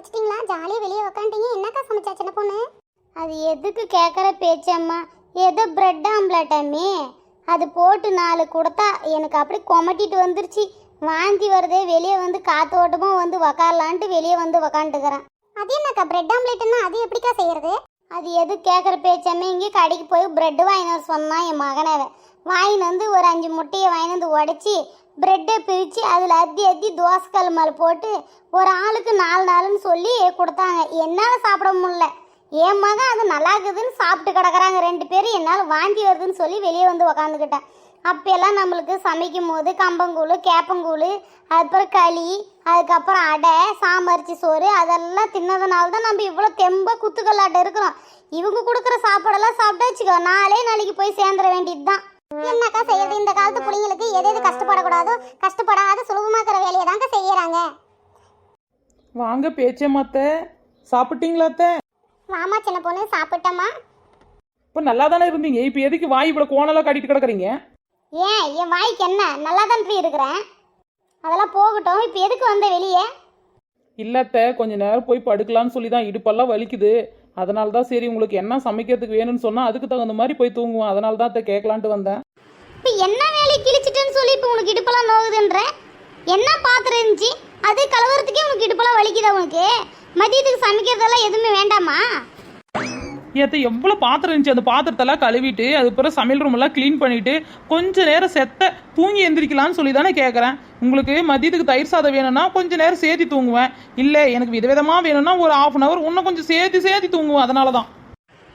முடிச்சிட்டிங்களா ஜாலியாக வெளியே உக்காண்டீங்க என்னக்கா சமைச்சா சின்ன பொண்ணு? அது எதுக்கு கேட்குற பேச்சம்மா ஏதோ பிரெட் ஆம்லெட்டாமே அது போட்டு நாலு கொடுத்தா எனக்கு அப்படி கொமட்டிட்டு வந்துருச்சு. வாந்தி வருதே வெளியே வந்து காத்தோட்டமாக வந்து உக்காரலான்ட்டு வெளியே வந்து உக்காந்துக்கிறேன் அது என்னக்கா பிரெட் ஆம்லேட்னா அது எப்படிக்கா செய்யறது? அது எது கேட்குற பேச்சாமே இங்கே கடைக்கு போய் பிரெட்டு வர சொன்னான் என் மகனவை வாங்கிட்டு வந்து ஒரு அஞ்சு முட்டையை வாங்கிட்டு வந்து உடச்சி பிரெட்டை பிரித்து அதில் அத்தி அத்தி தோசைக்கல் மேலே போட்டு ஒரு ஆளுக்கு நாலு நாளுன்னு சொல்லி கொடுத்தாங்க. என்னால் சாப்பிட முடியல. என் மகன் அது நல்லா இருக்குதுன்னு சாப்பிட்டு கிடக்குறாங்க. ரெண்டு பேரும் என்னால் வாந்தி வருதுன்னு சொல்லி வெளியே வந்து உக்காந்துக்கிட்டேன். அப்போல்லாம் நம்மளுக்கு சமைக்கும் போது கம்பங்கூழ் கேப்பங்கூழ் அதுக்கப்புறம் களி அதுக்கப்புறம் அடை சாமரிச்சி சோறு அதெல்லாம் தின்னதுனால தான் நம்ம இவ்வளோ தெம்ப குத்துக்கல்லாட்டம் இருக்கிறோம். இவங்க கொடுக்குற சாப்பாடெல்லாம் சாப்பிட்டா வச்சுக்கோ நாளே நாளைக்கு போய் சேர்ந்துட வேண்டியது தான் என்னக்கா செய்யறது? இந்த காலத்து பிள்ளைங்களுக்கு எது எது கஷ்டப்படக்கூடாதோ கஷ்டப்படாத சுலபமாக்குற வேலையை தாங்க செய்யறாங்க. வாங்க பேச்சே மத்த. சாப்பிட்டீங்களா அத்தை? மாமா சின்ன பொண்ணு சாப்பிட்டமா இப்போ நல்லா தானே இருந்தீங்க? இப்போ எதுக்கு வாய் இவ்வளோ கோணலாம் காட்டிட்டு கிடக்குறீங்க? ஏன் என் வாய்க்கு என்ன? நல்லா தான் இருக்கிறேன் அதெல்லாம் போகட்டும். இப்போ எதுக்கு வந்த வெளியே? இல்லத்த கொஞ்ச நேரம் போய் படுக்கலாம்னு சொல்லி தான் இடுப்பெல்லாம் வலிக்குது. அதனால தான் சரி உங்களுக்கு என்ன சமைக்கிறதுக்கு வேணும்னு சொன்னால் அதுக்கு தகுந்த மாதிரி போய் தூங்குவேன் அதனால தான் அதை கேட்கலான்ட்டு வந்தேன். இப்போ என்ன வேலையை கிழிச்சிட்டேன்னு சொல்லி இப்போ உனக்கு இடுப்பெல்லாம் நோகுதுன்ற? என்ன பாத்திரம் இருந்துச்சு? அது கலவரத்துக்கே உனக்கு இடுப்பெல்லாம் வலிக்குதா உனக்கு? மதியத்துக்கு சமைக்கிறதெல்லாம் எதுவுமே வேண்டாமா? ஏற்ற எவ்வளோ பாத்திரம் இருந்துச்சு? அந்த பாத்திரத்தெல்லாம் கழுவிட்டு அதுக்கப்புறம் சமையல் ரூமெல்லாம் க்ளீன் பண்ணிவிட்டு கொஞ்ச நேரம் செத்த தூங்கி எந்திரிக்கலாம்னு சொல்லி தானே கேட்குறேன் உங்களுக்கு மதியத்துக்கு தயிர் சாதம் வேணும்னா கொஞ்ச நேரம் சேர்த்து தூங்குவேன். இல்லை எனக்கு விதவிதமாக வேணும்னா ஒரு ஆஃப் அன் ஹவர் இன்னும் கொஞ்சம் சேர்த்து சேர்த்து தூங்குவேன். அதனால தான்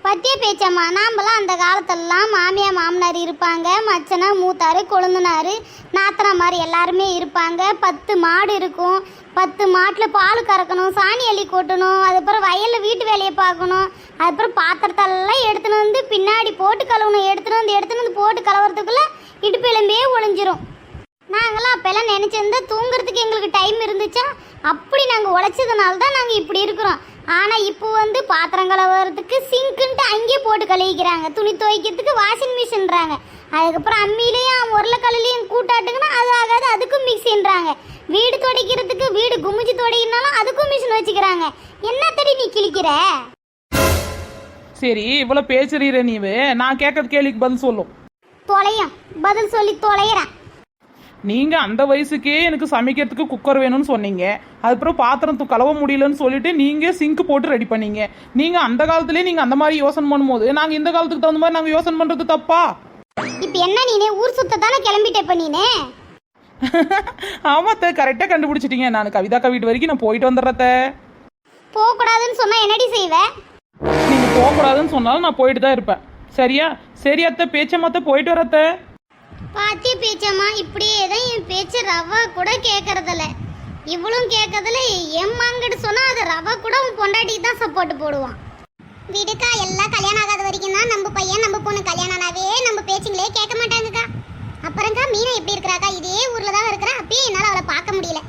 பத்திய பேச்சம்மா. நாம்பலாம் அந்த காலத்திலலாம் மாமியார் மாமனார் இருப்பாங்க. மச்சனா மூத்தாரு கொழுந்தனார் நாத்தனா மாதிரி எல்லாருமே இருப்பாங்க. பத்து மாடு இருக்கும். பத்து மாட்டில் பால் கறக்கணும் சாணி அள்ளி கொட்டணும் அதுக்கப்புறம் வயலில் வீட்டு வேலையை பார்க்கணும் அதுக்கப்புறம் பாத்திரத்தெல்லாம் எடுத்துன்னு வந்து பின்னாடி போட்டு கழுவணும் எடுத்துன்னு வந்து எடுத்துன்னு வந்து போட்டு கழுவுறதுக்குள்ளே இடுப்பு எலும்பே ஒழிஞ்சிரும் நாங்களாம் அப்போல்லாம் நினச்சிருந்தா தூங்குறதுக்கு எங்களுக்கு டைம் இருந்துச்சா? அப்படி நாங்கள் உழைச்சதுனால தான் நாங்கள் இப்படி இருக்கிறோம். ஆனால் இப்போ வந்து பாத்திரம் கழுவுறதுக்கு சிங்க்குன்ட்டு அங்கேயே போட்டு கழுவிக்கிறாங்க. துணி துவைக்கிறதுக்கு வாஷிங் மிஷின்றாங்க அதுக்கப்புறம் அம்மியிலையும் உருளைக்கல்லையும் கூட்டாட்டுங்கன்னா அது ஆகாது அதுக்கும் மிக்சின்றாங்க வீடு துடைக்கிறதுக்கு வீடு குமிஞ்சு துடைக்கணும்னாலும் அதுக்கும் மிஷின் வச்சுக்கிறாங்க. என்ன தடி நீ கிழிக்கிற? சரி இவ்வளோ பேசுறீர நீவு. நான் கேட்கறது கேள்விக்கு பதில் சொல்லும் தொலையும். பதில் சொல்லி தொலைகிறேன் நீங்கள் அந்த வயசுக்கே எனக்கு சமைக்கிறதுக்கு குக்கர் வேணும்னு சொன்னீங்க. அதுக்கப்புறம் பாத்திரம் கழுவ முடியலன்னு சொல்லிட்டு நீங்கள் சிங்க் போட்டு ரெடி பண்ணீங்க. நீங்கள் அந்த காலத்துலேயே நீங்கள் அந்த மாதிரி யோசனை பண்ணும்போது நாங்கள் இந்த காலத்துக்கு தகுந்த மாதிரி நாங்கள் யோசனை பண்ணுறது தப்பா? இப்போ என்ன நீனே ஊர் சுத்த தானே கிளம்பிட்ட இப்போ நீனே? ஆமாத்த கரெக்டாக கண்டுபிடிச்சிட்டீங்க. நான் கவிதாக்கா வீட்டு வரைக்கும் நான் போயிட்டு வந்துடுறத்த போகக்கூடாதுன்னு சொன்னா என்னடி செய்வ? நீங்கள் போகக்கூடாதுன்னு சொன்னாலும் நான் போயிட்டு தான் இருப்பேன். சரியா? சரி அத்தை பேச்சமாத்த போயிட்டு வரத்த பாத்தி பேச்சம்மா இப்படியே தான் என் பேச்சு ரவா கூட கேட்கறதில்ல இவளும் கேட்கறதில்ல என் மாங்கிட்டு அது ரவா கூட உன் பொண்டாட்டிக்கு தான் சப்போர்ட் போடுவான். விடுக்கா எல்லாம் கல்யாணம் ஆகாத வரைக்கும் தான் நம்ம பையன் நம்ம பொண்ணு கல்யாணம் ஆனாவே நம்ம பேச்சுங்களே கேட்க மாட்டாங்கக்கா. அப்புறம்க்கா மீனா எப்படி இருக்கிறாக்கா? இதே ஊரில் தான் இருக்கிறா அப்பயே என்னால் அவளை பார்க்க முடியல.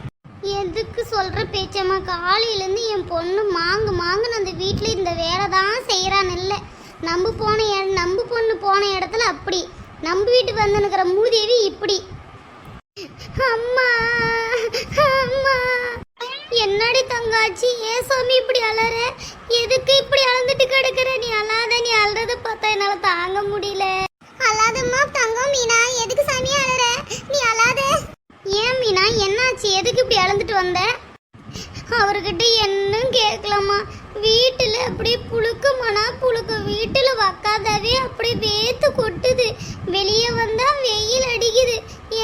எதுக்கு சொல்கிற பேச்சம்மா? காலையிலேருந்து என் பொண்ணு மாங்கு மாங்குன்னு அந்த வீட்டில் இந்த வேலை தான் செய்கிறான்னு இல்லை. நம்ம போன இட- பொண்ணு போன இடத்துல அப்படி. நம்ம வீட்டுக்கு வந்து நிற்கிற மூதேவி இப்படி. அம்மா அம்மா. என்னடி தங்காச்சி ஏன் சாமி இப்படி அலற? எதுக்கு இப்படி அளந்துட்டு கிடக்குற? நீ அழாத நீ அழுறத பார்த்தா என்னால தாங்க முடியல. அழாதம்மா தங்கம் மீனா எதுக்கு சாமி அழற நீ அழாத. ஏன் மீனா என்னாச்சு? எதுக்கு இப்படி அளந்துட்டு வந்த? அவர்கிட்ட என்னும் கேட்கலாமா வீட்டில் அப்படியே புழுக்கமானா புழுக்க. வீட்டில் உக்காதாவே அப்படியே வேத்து கொட்டுது. வெளியே வந்தா வெயில் அடிக்குது.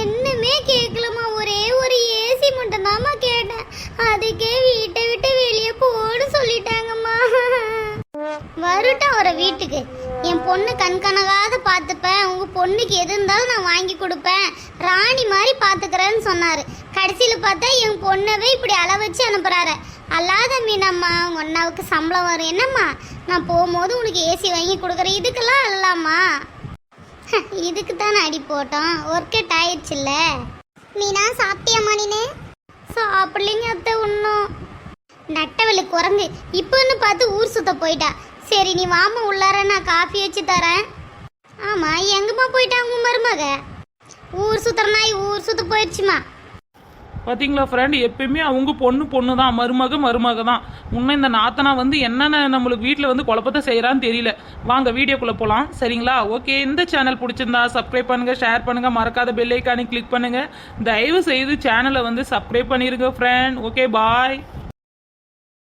என்னமே கேட்கலமா ஒரே ஒரு ஏசி மட்டும்தாம்மா கேட்டேன். அதுக்கே வீட்டை விட்டு வெளியே போன்னு சொல்லிட்டாங்கம்மா. வருட்டம் அவரை வீட்டுக்கு. என் பொண்ணு கண்கனகாத பார்த்துப்பேன். உங்க பொண்ணுக்கு எது இருந்தாலும் நான் வாங்கி கொடுப்பேன். ராணி மாதிரி பார்த்துக்கிறேன்னு சொன்னாரு. கடைசியில் பார்த்தா என் பொண்ணவே இப்படி அள வச்சு அனுப்புறாரு. அல்லாத மீனம்மா உங்க அண்ணாவுக்கு சம்பளம் வரும். என்னம்மா? நான் போகும்போது உனக்கு ஏசி வாங்கி கொடுக்குறேன். இதுக்கெல்லாம் அல்லம்மா இதுக்கு தான் அடி போட்டோம். Work out ஆயிடுச்சுல்ல. மீனா சாப்பிட்டியா நீனு? சாப்பிடலைங்க அத்தை ஒன்றும் நட்டவெளி குரங்கு. இப்போன்னு பார்த்து ஊர் சுத்த போயிட்டா. சரி நீ வாமா உள்ளார நான் காஃபி வச்சு தரேன். ஆமாம் எங்கம்மா போயிட்டாங்க மருமக? ஊர் சுத்துற நாய் ஊர் சுத்த போயிடுச்சுமா. பார்த்தீங்களா ஃப்ரெண்ட் எப்பயுமே அவங்க பொண்ணு பொண்ணு தான் மருமக மருமக தான் இன்னும் இந்த நாத்தனா வந்து என்னென்ன நம்மளுக்கு வீட்டில் வந்து குழப்பத்தை செய்கிறான்னு தெரியல. வாங்க வீடியோக்குள்ளே போகலாம் சரிங்களா? ஓகே இந்த சேனல் பிடிச்சிருந்தா சப்ஸ்கிரைப் பண்ணுங்கள் ஷேர் பண்ணுங்கள் மறக்காத பெல் கிளிக் பண்ணுங்கள் தயவு செய்து சேனலை வந்து சப்ஸ்கிரைப் பண்ணிடுங்க ஃப்ரெண்ட் ஓகே பாய்